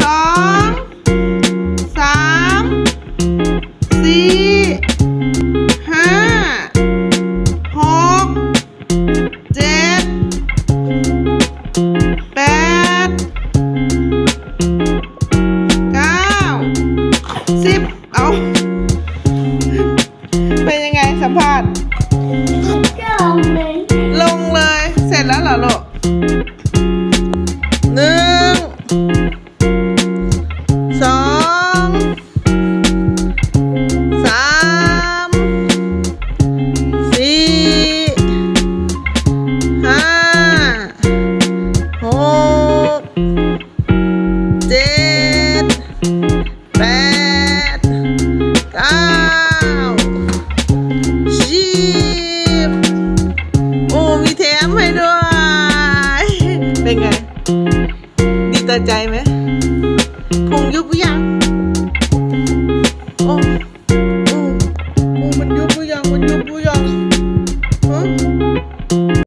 สองสามสี่ห้าหกเจ็ดแปดเก้าสิบเอาเป็นยังไงสัมภาษณ์ก็ มีแถมให้ด้วย เป็นไง ดีต่อใจไหมพุงยุบหรือยังโอ้โอ้มันยุบหรือยังมันยุบ